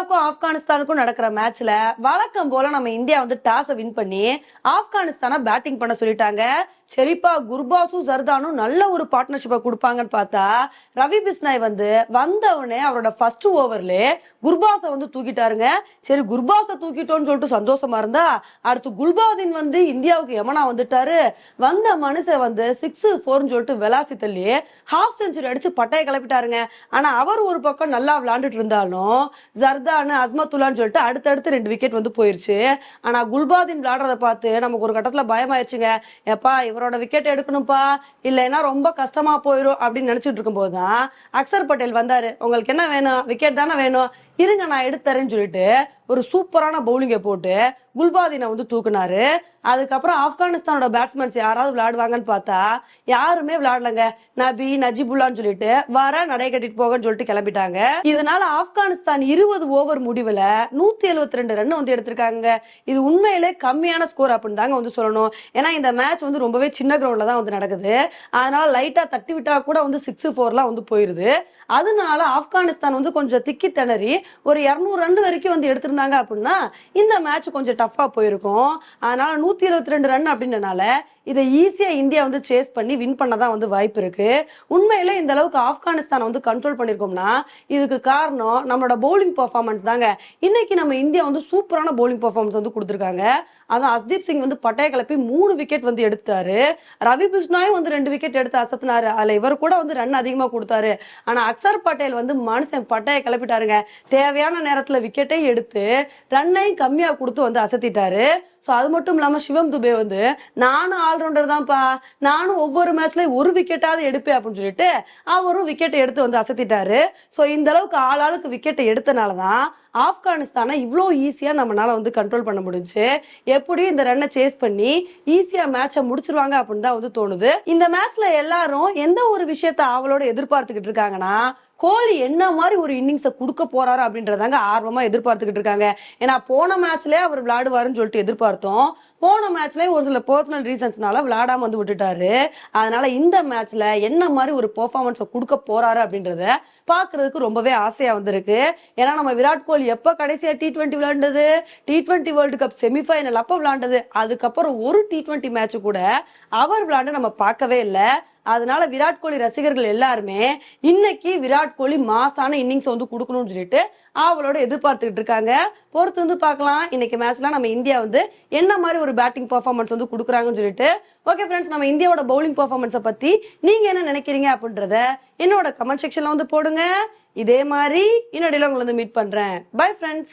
இந்தியாவுக்கும் ஆப்கானிஸ்தானுக்கும் நடக்கிற மேட்ச்ல வழக்கம் போல நம்ம இந்தியா வந்து டாஸை வின் பண்ணி ஆப்கானிஸ்தானை பேட்டிங் பண்ண சொல்லிட்டாங்க. சரிப்பா குர்பாஸும் சர்தானும் நல்ல ஒரு பார்ட்னர்ஷிப்பை கொடுப்பாங்கன்னு பார்த்தா ரவி பிஸ்னாய் வந்து வந்தவனே அவரோட ஃபர்ஸ்ட் ஓவர்ல குர்பாஸை வந்து தூக்கிட்டாருங்க. சரி குர்பாஸை தூக்கிட்டோம்னு சொல்லிட்டு சந்தோஷமா இருந்தா அடுத்து குல்பாதீன் வந்து இந்தியாவுக்கு எமனா வந்துட்டாரு. வந்த மனுஷன் வந்து சிக்ஸ் ஃபோர்னு சொல்லிட்டு வெலாசி தள்ளி ஹாஃப் செஞ்சுரி அடிச்சு பட்டையை கிளப்பிட்டாருங்க. ஆனா அவர் ஒரு பக்கம் நல்லா விளையாண்டுட்டு இருந்தாலும் ஜர்தானு அஸ்மத்துல்லான்னு சொல்லிட்டு அடுத்தடுத்து ரெண்டு விக்கெட் வந்து போயிருச்சு. ஆனா குல்பாதீன் விளையாடுறத பார்த்து நமக்கு ஒரு கட்டத்துல பயமாயிருச்சுங்க. ஏப்பா இவரோட விக்கெட் எடுக்கணும்ப்பா. இல்லைன்னா ரொம்ப கஷ்டமா போயிடும் அப்படின்னு நினைச்சிட்டு இருக்கும்போது தான் அக்சர் பட்டேல் வந்தாரு. உங்களுக்கு என்ன வேணும்? விக்கெட் தானே வேணும்? இருங்க நான் எடுத்தரேன்னு சொல்லிட்டு ஒரு சூப்பரான பவுலிங்கை போட்டு குல்பாதீனை வந்து தூக்குனாரு. அதுக்கப்புறம் ஆப்கானிஸ்தானோட பேட்ஸ்மேன்ஸ் யாராவது விளையாடுவாங்கன்னு பார்த்தா யாருமே விளையாடலங்க. நபி நஜிபுல்லான்னு சொல்லிட்டு வர நடை கட்டிட்டு போகன்னு சொல்லிட்டு கிளம்பிட்டாங்க. இதனால ஆப்கானிஸ்தான் இருபது ஓவர் முடிவுல நூத்தி எழுபத்தி ரெண்டு ரன் வந்து எடுத்திருக்காங்க. இது உண்மையிலே கம்மியான ஸ்கோர் அப்படின்னு தாங்க வந்து சொல்லணும். ஏன்னா இந்த மேட்ச் வந்து ரொம்பவே சின்ன கிரவுண்ட்ல தான் வந்து நடக்குது. அதனால லைட்டா தட்டி விட்டா கூட வந்து சிக்ஸ் ஃபோர்லாம் வந்து போயிருது. அதனால ஆப்கானிஸ்தான் வந்து கொஞ்சம் திக்கி திணறி ஒரு இரநூறு ரன் வரைக்கும் வந்து எடுத்திருந்தாங்க. அப்படின்னா இந்த மேட்ச் கொஞ்சம் டஃப்பா போயிருக்கும். அதனால நூத்தி இருபத்தி ரெண்டு ரன் அப்படின்றனால இதை ஈஸியாக இந்தியா வந்து சேஸ் பண்ணி வின் பண்ணதான் வந்து வாய்ப்பு இருக்கு. உண்மையில இந்த அளவுக்கு ஆப்கானிஸ்தானை வந்து கண்ட்ரோல் பண்ணியிருக்கோம்னா இதுக்கு காரணம் நம்மளோட பவுலிங் பெர்ஃபார்மன்ஸ் தாங்க. இன்னைக்கு நம்ம இந்தியா வந்து சூப்பரான பவுலிங் பர்ஃபார்மன்ஸ் வந்து கொடுத்துருக்காங்க. அதான் அஸ்தீப் சிங் வந்து பட்டைய கிளப்பி மூணு விக்கெட் வந்து எடுத்தாரு. ரவி பிஷ்னாயும் வந்து ரெண்டு விக்கெட் எடுத்து அசத்தினாரு. அதில் இவர் கூட வந்து ரன் அதிகமாக கொடுத்தாரு. ஆனால் அக்சர் பட்டேல் வந்து மனுஷன் பட்டையை கிளப்பிட்டாருங்க. தேவையான நேரத்தில் விக்கெட்டையும் எடுத்து ரன்னையும் கம்மியாக கொடுத்து வந்து அசத்திட்டாரு. ஸோ அது மட்டும் இல்லாமல் சிவம் துபே வந்து நானும் ஆல்ரவுண்டர் தான்ப்பா நானும் ஒவ்வொரு மேட்ச்லயும் ஒரு விக்கெட்டாவது எடுப்பேன் அப்படின்னு சொல்லிட்டு அவரும் விக்கெட்டை எடுத்து வந்து அசத்திட்டாரு. ஸோ இந்த அளவுக்கு ஆளாளுக்கு விக்கெட்டை எடுத்தனால தான் ஆப்கானிஸ்தானை இவ்வளோ ஈஸியாக நம்மளால வந்து கண்ட்ரோல் பண்ண முடிஞ்சு. எப்படியும் இந்த ரன்னை சேஸ் பண்ணி ஈஸியாக மேட்சை முடிச்சிருவாங்க அப்படின்னு தான் வந்து தோணுது. இந்த மேட்ச்ல எல்லாரும் எந்த ஒரு விஷயத்த அவளோட எதிர்பார்த்துக்கிட்டு இருக்காங்கன்னா கோலி என்ன மாதிரி ஒரு இன்னிங்ஸை கொடுக்க போறாரு அப்படின்றதாங்க ஆர்வமா எதிர்பார்த்துக்கிட்டு இருக்காங்க. ஏன்னா போன மேட்ச்லயே அவர் விளையாடுவாருன்னு சொல்லிட்டு எதிர்பார்த்தோம். போன மேட்ச்லயே ஒரு சில பர்சனல் ரீசன்ஸ்னால விளையாடாம வந்து விட்டுட்டாரு. அதனால இந்த மேட்ச்ல என்ன மாதிரி ஒரு பெர்ஃபார்மன்ஸை கொடுக்க போறாரு அப்படின்றத பார்க்கறதுக்கு ரொம்பவே ஆசையாக வந்திருக்கு. ஏன்னா நம்ம விராட் கோலி எப்போ கடைசியாக T twenty விளாண்டது T twenty world cup semifinal அப்போ விளாண்டது அதுக்கப்புறம் ஒரு டி டுவெண்ட்டி மேட்ச் கூட அவர் விளாண்டு நம்ம பார்க்கவே இல்லை. அதனால விராட் கோலி ரசிகர்கள் எல்லாருமே இன்னைக்கு விராட் கோலி மாசான இன்னிங்ஸ் வந்து கொடுக்கணும்னு சொல்லிட்டு அவளோட எதிர்பார்த்துக்கிட்டு இருக்காங்க. பொறுத்து வந்து பார்க்கலாம். இன்னைக்கு மேட்ச்ல நம்ம இந்தியா வந்து என்ன மாதிரி ஒரு பேட்டிங் பர்ஃபார்மன்ஸ் வந்து கொடுக்குறாங்கன்னு சொல்லிட்டு. ஓகே ஃப்ரெண்ட்ஸ் நம்ம இந்தியாவோட பவுலிங் பர்ஃபார்மன்ஸை பத்தி நீங்க என்ன நினைக்கிறீங்க அப்படின்றத என்னோட கமெண்ட் செக்ஷன்ல வந்து போடுங்க. இதே மாதிரி இன்னொடையில உங்களை வந்து மீட் பண்றேன். Bye friends